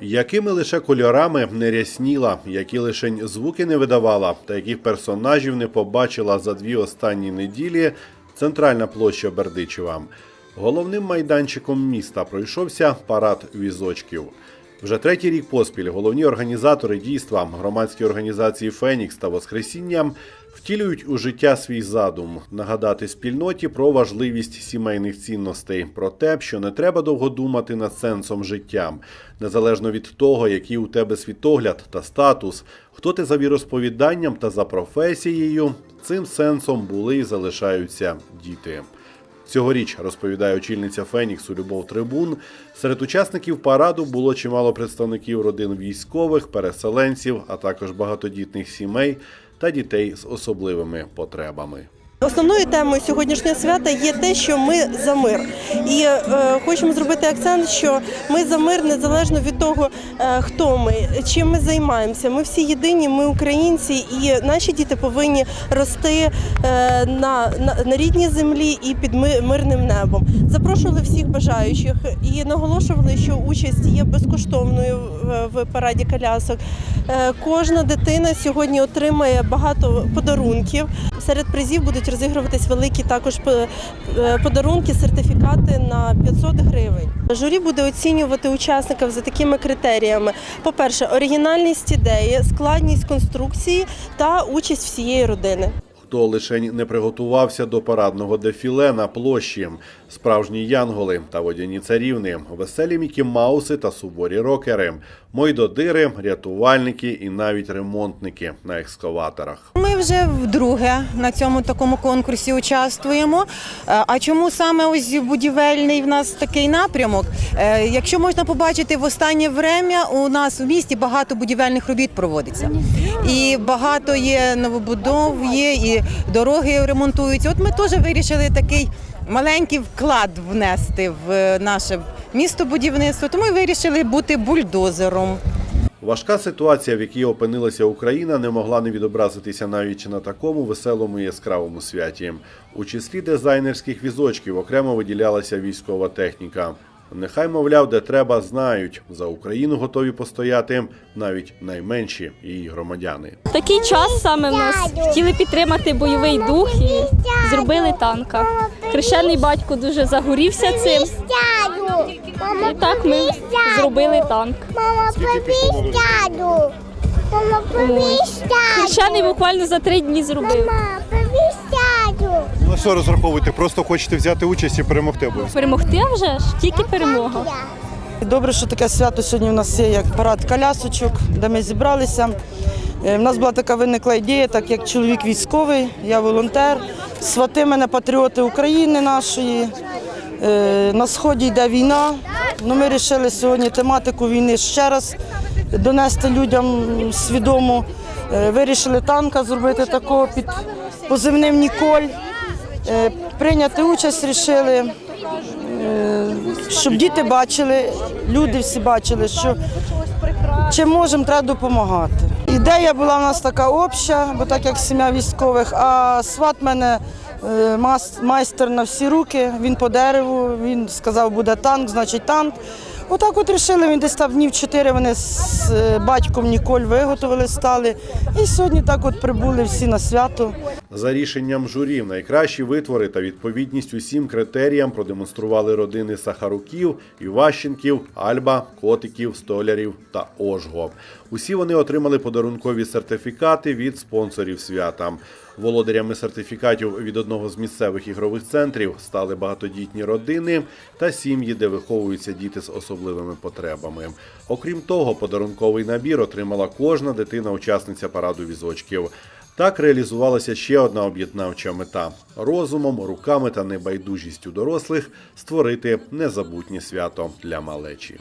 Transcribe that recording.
Якими лише кольорами не рясніла, які лише звуки не видавала, та яких персонажів не побачила за дві останні неділі центральна площа Бердичева. Головним майданчиком міста пройшовся парад візочків. Вже третій рік поспіль головні організатори дійства, громадські організації Фенікс та Воскресіння втілюють у життя свій задум нагадати спільноті про важливість сімейних цінностей, про те, що не треба довго думати над сенсом життя, незалежно від того, який у тебе світогляд та статус, хто ти за віросповіданням та за професією, цим сенсом були і залишаються діти. Цьогоріч, розповідає очільниця Феніксу Любов Трибун, серед учасників параду було чимало представників родин військових, переселенців, а також багатодітних сімей та дітей з особливими потребами. Основною темою сьогоднішнього свята є те, що ми за мир, і е, хочемо зробити акцент, що ми за мир незалежно від того, е, хто ми, чим ми займаємося. Ми всі єдині, ми українці, і наші діти повинні рости е, на, на, на рідній землі і під ми- мирним небом. Запрошували всіх бажаючих і наголошували, що участь є безкоштовною в, в параді колясок. Е, Кожна дитина сьогодні отримає багато подарунків. Серед призів будуть розігруватись великі також е, подарунки, сертифікати на 500 гривень. Журі буде оцінювати учасників за такими критеріями: по-перше, оригінальність ідеї, складність конструкції та участь всієї родини. Хто лише не приготувався до парадного дефіле на площі, справжні янголи та водяні царівни, веселі Мікі Мауси та суворі рокери, мойдодири, рятувальники і навіть ремонтники на екскаваторах. Ми вже вдруге на цьому такому конкурсі участвуємо. Е, А чому саме ось будівельний в нас такий напрямок? Е, Якщо можна побачити в останнє время, у нас у місті багато будівельних робіт проводиться. І багато є новобудов, є і дороги ремонтуються. От ми теж вирішили такий маленький вклад внести в е, наше місто будівництво. Тому і вирішили бути бульдозером. Важка ситуація, в якій опинилася Україна, не могла не відобразитися навіть на такому веселому і яскравому святі. У числі дизайнерських візочків окремо виділялася військова техніка. Нехай, мовляв, де треба, знають за Україну готові постояти навіть найменші її громадяни. Такий час саме в нас хотіли підтримати бойовий дух і зробили танка. Хрещений батько дуже загорівся цим. І так ми зробили танк. Мама, Хрещений буквально за три дні зробив. На що розраховуєте? Просто хочете взяти участь і перемогти обов'язково? Перемогти вже ж тільки перемога. Добре, що таке свято сьогодні у нас є як парад колясочок, де ми зібралися. Е, В нас була така виникла ідея, так як чоловік військовий, я волонтер. Свати мене патріоти України нашої. Е, На сході йде війна. Ну, ми вирішили сьогодні тематику війни ще раз донести людям свідомо. Е, Вирішили танка зробити такого під позивним Ніколь. Е, Прийняти участь вирішили щоб діти бачили, люди всі бачили, що чим можемо, треба допомагати. Ідея була в нас така обща, бо так як сім'я військових, а сват мене е, майстер на всі руки, він по дереву, він сказав, буде танк, значить танк. Отак от рішили, він десь там днів чотири вони з е, батьком Ніколь виготовили, стали. І сьогодні так от прибули всі на свято. За рішенням журі, найкращі витвори та відповідність усім критеріям продемонстрували родини Сахаруків, Іващенків, Альба, Котиків, Столярів та Ожго. Усі вони отримали подарункові сертифікати від спонсорів свята. Володарями сертифікатів від одного з місцевих ігрових центрів стали багатодітні родини та сім'ї, де виховуються діти з особливими потребами. Окрім того, подарунковий набір отримала кожна дитина-учасниця параду візочків. Так реалізувалася ще одна об'єднавча мета розумом, руками та небайдужістю дорослих створити незабутнє свято для малечі.